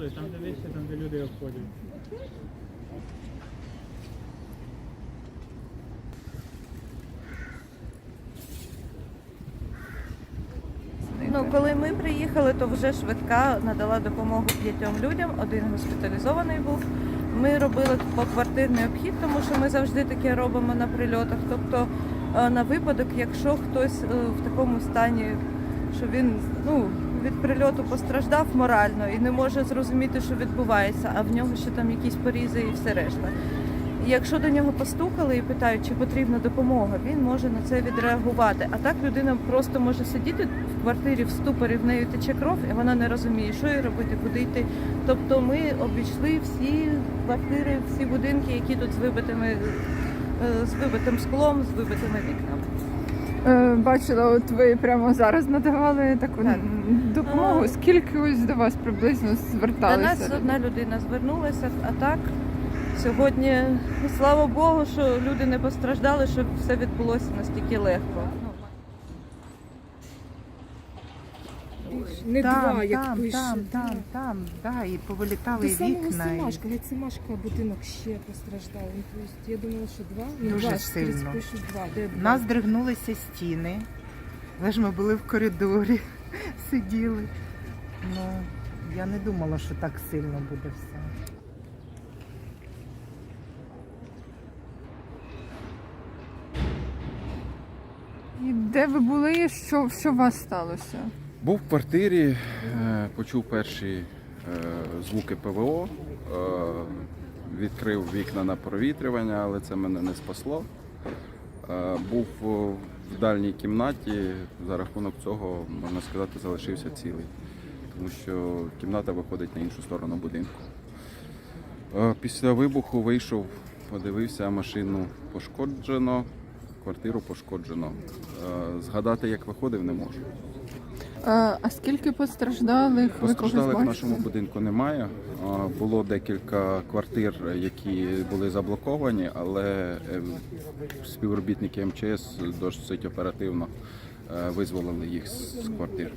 виходить, там де вище, там де люди обходять. Ну, коли ми приїхали, то вже швидка надала допомогу п'ятьом людям. Один госпіталізований був. Ми робили поквартирний обхід, тому що ми завжди таке робимо на прильотах. Тобто е, на випадок, якщо хтось е, в такому стані, що він ну, від прильоту постраждав морально і не може зрозуміти, що відбувається, а в нього ще там якісь порізи і все решта. І Якщо до нього постукали і питають, чи потрібна допомога, він може на це відреагувати. А так людина просто може сидіти в квартирі в ступорі, в неї тече кров, і вона не розуміє, що їй робити, куди йти. Тобто ми обійшли всі квартири, всі будинки, які тут з вибитими е, з вибитим склом, з вибитими вікнами. Е, Бачила, от ви прямо зараз надавали таку Так. допомогу. Скільки ось до вас приблизно До зверталися? нас одна людина звернулася, а так сьогодні, слава Богу, що люди не постраждали, що все відбулося настільки легко. Не там, два, як там, пише. там, там, там, да, і повилітали До самого вікна. і Семашка, геть Семашка будинок ще постраждав. Ну, я думала, що два. Ну, Дуже два, сильно. скрізь пишуть два. Де У два? нас здригнулися стіни, але ж ми були в коридорі, сиділи. Ну, я не думала, що так сильно буде все. І де ви були? Що, що у вас сталося? Був в квартирі, е, почув перші е, звуки ПВО, е, відкрив вікна на провітрювання, але це мене не спасло. Був в дальній кімнаті, за рахунок цього, можна сказати, залишився цілий, тому що кімната виходить на іншу сторону будинку. Після вибуху вийшов, подивився, машину пошкоджено, квартиру пошкоджено. Згадати, як виходив, не можу. А скільки постраждалих? Постраждалих в нашому будинку немає. Було декілька квартир, які були заблоковані, але е, співробітники МЧС досить оперативно е, визволили їх з квартир.